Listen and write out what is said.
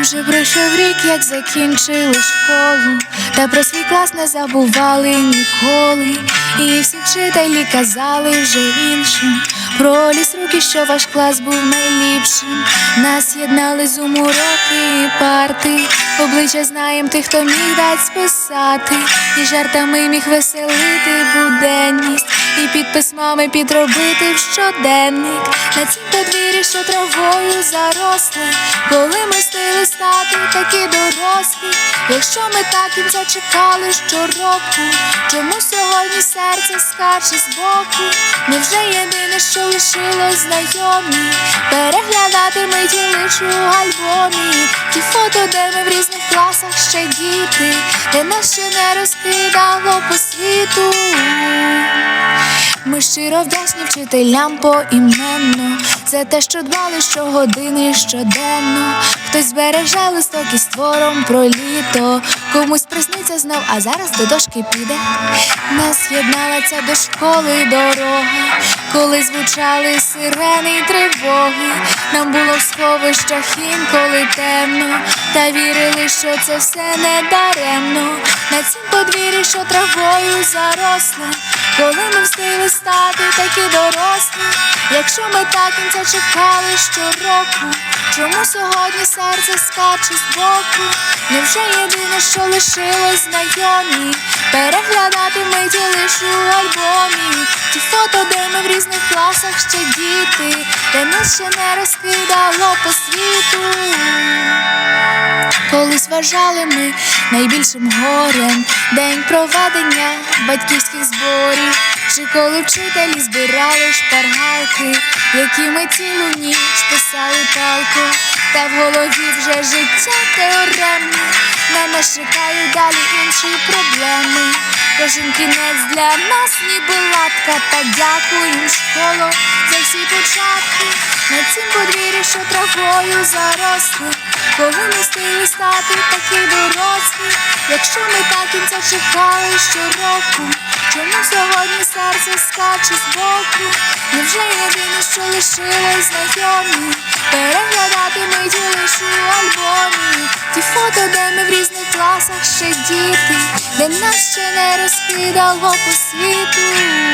Вже пройшов рік, як закінчили школу, та про свій клас не забували ніколи. І всі вчителі казали вже іншим. Про ліс руки, що ваш клас був найліпшим. Нас єднали зум уроки і парти. Обличчя знаєм тих, хто міг дать списати, і жартами міг веселити буденність, і під письмами підробити в щоденник. На цім подвір'ї, що травою заросле, коли ми стили стати такі дорослі. Якщо ми так і зачекали щороку, чому сьогодні серце скаче збоку? Невже єдине, що лишилось знайомі? Переглядати миті лиш у альбомі Ті фото, де ми в різних класах ще діти, де нас ще не розкидало по світу. Ми щиро вдячні вчителям поіменно за те, що дбали щогодини щоденно. Хтось збереже листок із твором про літо, комусь присниться знов, а зараз до дошки піде. Нас єднала ця до школи дорога, коли звучали сирени й тривоги. Нам було в сховищах інколи темно, та вірили, що це все не даремно. На цім подвір'ї, що травою заросле, коли ми встигли стати такі дорослі, якщо ми так кінця чекали щороку, чому сьогодні серце скаче з боку? Невже єдине, що лишилось знайомі, переглядати миті лиш у альбомі, ті фото, де ми в різних класах ще діти, де нас ще не розкидало по світу. Колись вважали ми найбільшим горем. День проведення батьківських зборів, чи коли вчителі збирали шпаргалки, які ми цілу ніч писали палку, та в голові вже життя теоремне, на нас чекають далі інші проблеми. Кожен кінець для нас ніби латка, та дякуємо школу за всі початки. На цім подвір'ї, що травою заросли, коли ми стили стати такі дорослі, якщо ми так кінця чекали щороку, чому сьогодні серце скаче з боку? Невже єдине, що лишилось знайомі, переглядати миті лиш у класах ще діти, де нас ще не розкидало по світу.